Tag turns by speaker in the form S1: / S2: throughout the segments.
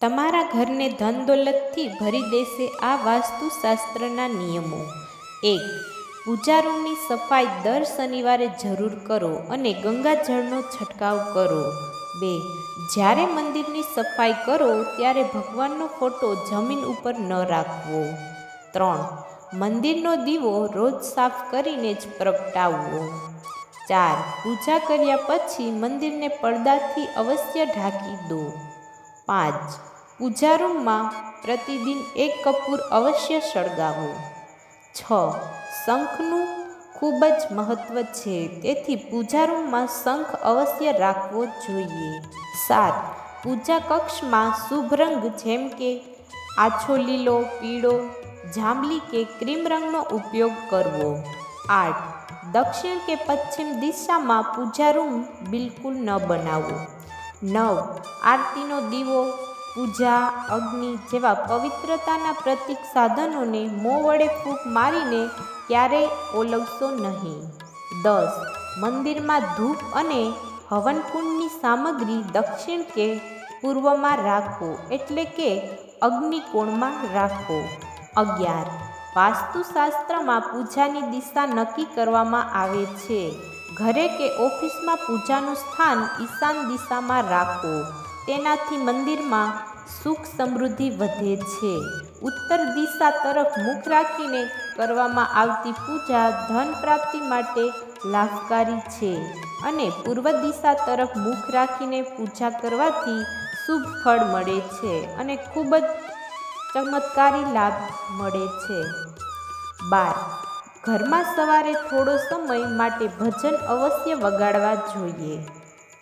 S1: તમારા ઘરને ધન દોલતથી ભરી દેશે આ વાસ્તુશાસ્ત્રના નિયમો. એક પૂજારૂમની સફાઈ દર શનિવારે જરૂર કરો અને ગંગાજળનો છંટકાવ કરો. બે, જ્યારે મંદિરની સફાઈ કરો ત્યારે ભગવાનનો ફોટો જમીન ઉપર ન રાખવો. ત્રણ, મંદિરનો દીવો રોજ સાફ કરીને જ પ્રગટાવવો. ચાર, પૂજા કર્યા પછી મંદિરને પડદાથી અવશ્ય ઢાંકી દો. પાંચ પૂજા રૂમમાં પ્રતિદિન એક કપૂર અવશ્ય સળગાવો. છ. શંખનું ખૂબ જ મહત્ત્વ છે, તેથી પૂજા રૂમમાં શંખ અવશ્ય રાખવો જોઈએ. સાત. પૂજા કક્ષમાં શુભ રંગ જેમ કે આછો લીલો, પીળો, જાંબલી કે ક્રીમ રંગનો ઉપયોગ કરવો. આઠ. દક્ષિણ કે પશ્ચિમ દિશામાં પૂજા રૂમ બિલકુલ ન બનાવવો નવ. આરતીનો દીવો પૂજા, અગ્નિ જેવા પવિત્રતાના પ્રતીક સાધનોને મોં વડે ફૂંક મારીને ક્યારેય ઓલવશો નહીં. દસ, મંદિરમાં ધૂપ અને હવનકુંડની સામગ્રી દક્ષિણ કે પૂર્વમાં રાખો એટલે કે અગ્નિકોણમાં રાખો. અગિયાર, વાસ્તુશાસ્ત્રમાં પૂજાની દિશા નક્કી કરવામાં આવે છે. ઘરે કે ઓફિસમાં પૂજાનું સ્થાન ઈશાન દિશામાં રાખો. તેનાથી મંદિરમાં સુખ સમૃદ્ધિ વધે છે. ઉત્તર દિશા તરફ મુખ રાખીને કરવામાં આવતી પૂજા ધન પ્રાપ્તિ માટે લાભકારી છે અને પૂર્વ દિશા તરફ મુખ રાખીને પૂજા કરવાથી શુભ ફળ મળે છે અને ખૂબ જ ચમત્કારી લાભ મળે છે. બાર. ઘરમાં સવારે થોડો સમય માટે ભજન અવશ્ય વગાડવા જોઈએ.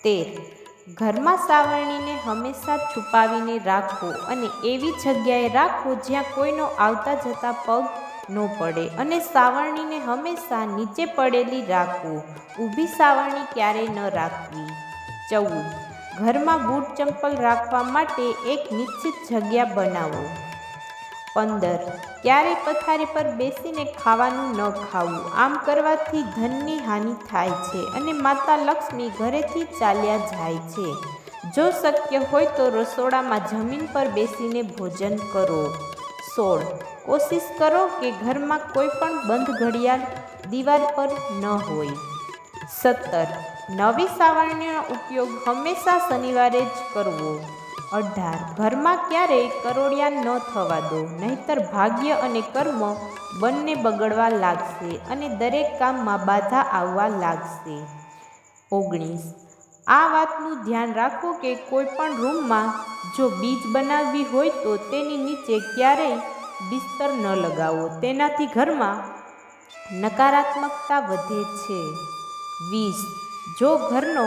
S1: તેર. ઘરમાં સાવરણીને હંમેશા છુપાવીને રાખવો અને એવી જગ્યાએ રાખવો જ્યાં કોઈનો આવતા જતા પગ ન પડે અને સાવરણીને હંમેશા નીચે પડેલી રાખવું ઊભી સાવરણી ક્યારેય ન રાખવી. ચૌદ. ઘરમાં બૂટ ચંપલ રાખવા માટે એક નિશ્ચિત જગ્યા બનાવો. પંદર. ક્યારેય પથારી પર બેસીને ખાવાનું ન ખાવું? આમ કરવાથી ધનની હાનિ થાય છે અને માતા લક્ષ્મી ઘરેથી ચાલ્યા જાય છે. જો શક્ય હોય તો રસોડામાં જમીન પર બેસીને ભોજન કરો. સોળ. કોશિશ કરો કે ઘરમાં કોઈ પણ બંધ ઘડિયાળ દિવાલ પર ન હોય. સત્તર. નવી સાવરણીનો ઉપયોગ હંમેશા શનિવારે જ કરવો. અઢાર. ઘરમાં ક્યારેય કરોડિયા ન થવા દો, નહીતર ભાગ્ય અને કર્મ બંને બગડવા લાગશે અને દરેક કામમાં બાધા આવવા લાગશે. ઓગણીસ. આ વાતનું ધ્યાન રાખો કે કોઈ પણ રૂમમાં જો બીજ બનાવવી હોય તો તેની નીચે ક્યારેય બિસ્તર ન લગાવો. તેનાથી ઘરમાં નકારાત્મકતા વધે છે. વીસ. જો ઘરનો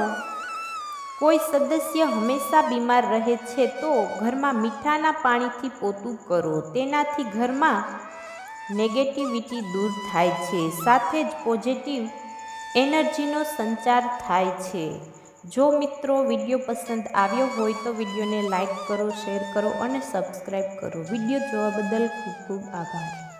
S1: કોઈ સદસ્ય હંમેશા બીમાર રહે છે તો ઘરમાં મીઠાના પાણીથી પોતું કરો. તેનાથી ઘરમાં નેગેટિવિટી દૂર થાય છે. સાથે જ પોઝિટિવ એનર્જીનો સંચાર થાય છે. જો મિત્રો વીડિયો પસંદ આવ્યો હોય તો વિડીયોને લાઈક કરો શેર કરો અને સબસ્ક્રાઈબ કરો. વીડિયો જોવા બદલ ખૂબ ખૂબ આભાર.